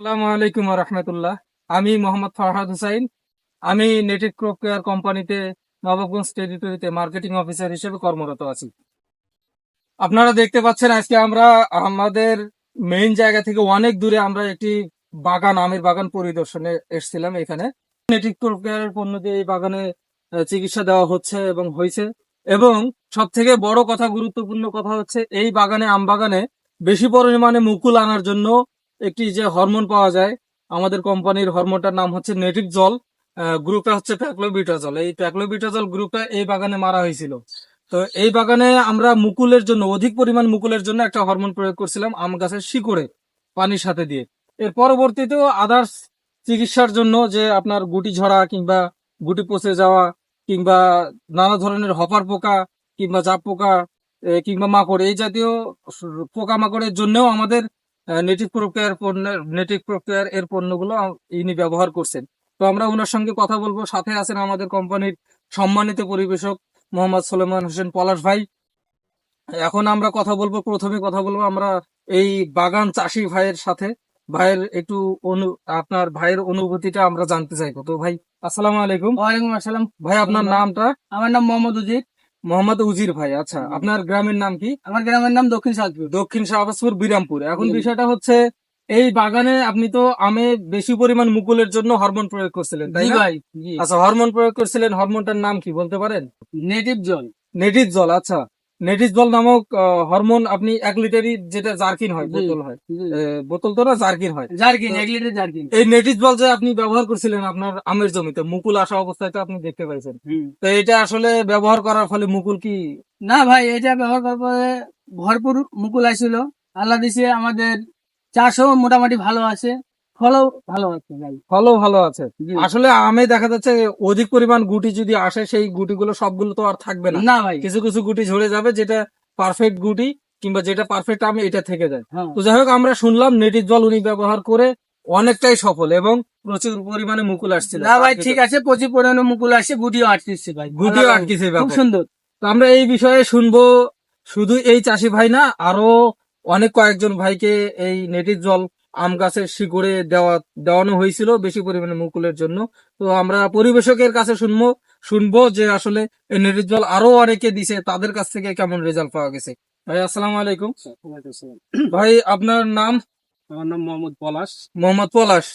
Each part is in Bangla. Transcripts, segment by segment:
আসসালামু আলাইকুম রহমতুল্লাহ। আমি মোহাম্মদ ফরহাদ হুসাইন। আমি নেটিভ ক্রপ কেয়ার কোম্পানিতে নবাবগঞ্জ টেরিটরিতে মার্কেটিং অফিসার হিসেবে কর্মরত আছি। আপনারা দেখতে পাচ্ছেন আজকে আমরা আমাদের মেইন জায়গা থেকে অনেক দূরে আমরা একটি বাগান, আমের বাগান পরিদর্শনে এসেছিলাম এখানে। নেটিভ ক্রপ কেয়ারের পণ্য দিয়ে এই বাগানে চিকিৎসা দেওয়া হচ্ছে এবং হয়েছে। এবং সব থেকে বড় কথা, গুরুত্বপূর্ণ কথা হচ্ছে, এই বাগানে, আম বাগানে বেশি পরিমাণে মুকুল আনার জন্য একটি যে হরমোন পাওয়া যায়, আমাদের কোম্পানির হরমোনটার নাম হচ্ছে নেটিভ জল গ্রুপে হচ্ছে প্যাকলোবিটাজল এই প্যাকলোবিটাজল গ্রুপে এই বাগানে মারা হয়েছিল। তো এই বাগানে আমরা মুকুলের জন্য, অধিক পরিমাণ মুকুলের জন্য একটা হরমোন প্রয়োগ করছিলাম আম গাছের শিকড়ে, পানির সাথে দিয়ে। এর পরবর্তীতেও আদার্স চিকিৎসার জন্য যে আপনার গুটি ঝরা কিংবা গুটি পচে যাওয়া কিংবা নানা ধরনের হপার পোকা কিংবা জাপ পোকা কিংবা মাকড়, এই জাতীয় পোকা মাকড়ের জন্যও আমাদের নেটিভ প্রক্রিয়ার পণ্যের নেটিভ প্রক্রিয়ার এর পণ্যগুলো ইনি ব্যবহার করছেন। তো আমরা ওনার সঙ্গে কথা বলব। সাথে আছেন আমাদের কোম্পানির সম্মানিত পরিবেশক মোহাম্মদ সোলেমান হোসেন পলাশ ভাই। এখন আমরা কথা বলব প্রথমে কথা বলব আমরা এই বাগান চাষি ভাইয়ের সাথে। ভাইয়ের একটু অনু আপনার ভাইয়ের অনুভূতিটা আমরা জানতে চাইব। তো ভাই আসসালামু আলাইকুম। ওয়ালাইকুম আসসালাম। ভাই আপনার নামটা? আমার নাম মোহাম্মদ উজির। মোহাম্মদ উজির ভাই আচ্ছা আপনার গ্রামের নাম কি? আমার গ্রামের নাম দক্ষিণ সাতপুর দক্ষিণ শাহবাজপুর বিরামপুর। এখন বিষয়টা হচ্ছে এই বাগানে আপনি তো আমে বেশি পরিমাণ মুকুলের জন্য হরমোন প্রয়োগ করছিলেন তাই ভাই আচ্ছা হরমোন প্রয়োগ করছিলেন হরমোনটার নাম কি বলতে পারেন? নেটিভ জল। নেটিভ জল আচ্ছা। নেটিভ জল নামক হরমোন আপনি এক লিটারই যেটা জার্কিন হয় বোতল হয়। বোতল তো না জার্কিন হয়। জার্কিন এক লিটার জার্কিন। এই নেটিভ জল যে আপনি ব্যবহার করছিলেন আপনার আমের জমিতে মুকুল আসা অবস্থায় তো আপনি দেখতে পাইছেন। তো এটা আসলে ব্যবহার করার ফলে মুকুল কি না ভাই এটা ব্যবহার করার পরে ভরপুর মুকুল আসছিল আল্লাহ দিছে আমাদের চাষও মোটামুটি ভালো আছে। ফলও ভালো আছে ভাই ফলও ভালো আছে আসলে আমে দেখা যাচ্ছে অধিক পরিমাণ গুটি যদি আসে সেই গুটিগুলো সবগুলো তো আর থাকবে না। না ভাই। কিছু কিছু গুটি ঝরে যাবে যেটা পারফেক্ট গুটি কিংবা যেটা পারফেক্ট আম এটা থেকে যায়। হ্যাঁ। তো যাই হোক আমরা শুনলাম নেটিভ জল উনি ব্যবহার করে অনেকটাই সফল এবং প্রচুর পরিমাণে মুকুল আসছিল। না ভাই ঠিক আছে প্রচুর পরিমাণে মুকুল আসছে গুটিও আটকেছে ভাই। গুটিও আটকেছে খুব সুন্দর। তো আমরা এই বিষয়ে শুনব শুধু এই চাষি ভাই না আরও অনেক কয়েকজন ভাইকে এই নেটিভ জল আম গাছের শিকড়ে দেওয়া দেওয়ানো হয়েছিল বেশি পরিমাণে মুকুলের জন্য। তো আমরা পরিবেশকের কাছে শুনব শুনব যে আসলে এই নেটিভ জল আরও অনেকে দিছে তাদের কাছ থেকে কেমন রেজাল্ট পাওয়া গেছে। ভাই আসসালামু আলাইকুম। ভাই আপনার নাম? আমার নাম মোহাম্মদ পলাশ। মোহাম্মদ পলাশ।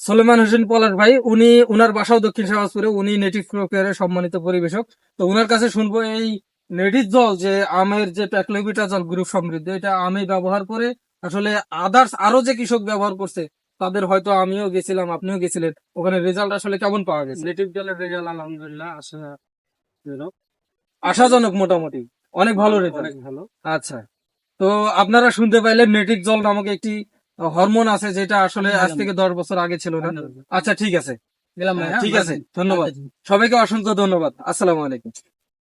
সলেমান। হোসেন পলাশ ভাই উনি উনার বাসাও দক্ষিণ শাহবাজপুরে উনি নেটিভ প্রক্রিয়ারের সম্মানিত পরিবেশক। তো উনার কাছে শুনব এই নেটিভ জল যে আমের যে প্যাকলোবিটা জল গ্রুপ সমৃদ্ধ এটা আমি ব্যবহার করে আসলে আদার্স আরও যে কৃষক ব্যবহার করছে তাদের হয়তো আমিও গেছিলাম আপনিও গেছিলেন। ওখানে রেজাল্ট আসলে কেমন পাওয়া গেছে? নেটিভ জলের রেজাল্ট আলহামদুলিল্লাহ আসে আশাজনক মোটামুটি। অনেক ভালো রেজাল্ট অনেক ভালো। আচ্ছা। তো আপনারা শুনতে পাইলেন নেটিভ জল নামক একটি হরমোন আছে যেটা আসলে আজ থেকে দশ বছর আগে ছিল না? আচ্ছা ঠিক আছে। গেলাম হ্যাঁ? ঠিক আছে ধন্যবাদ। সবাইকে অসংখ্য ধন্যবাদ। আসসালামু আলাইকুম।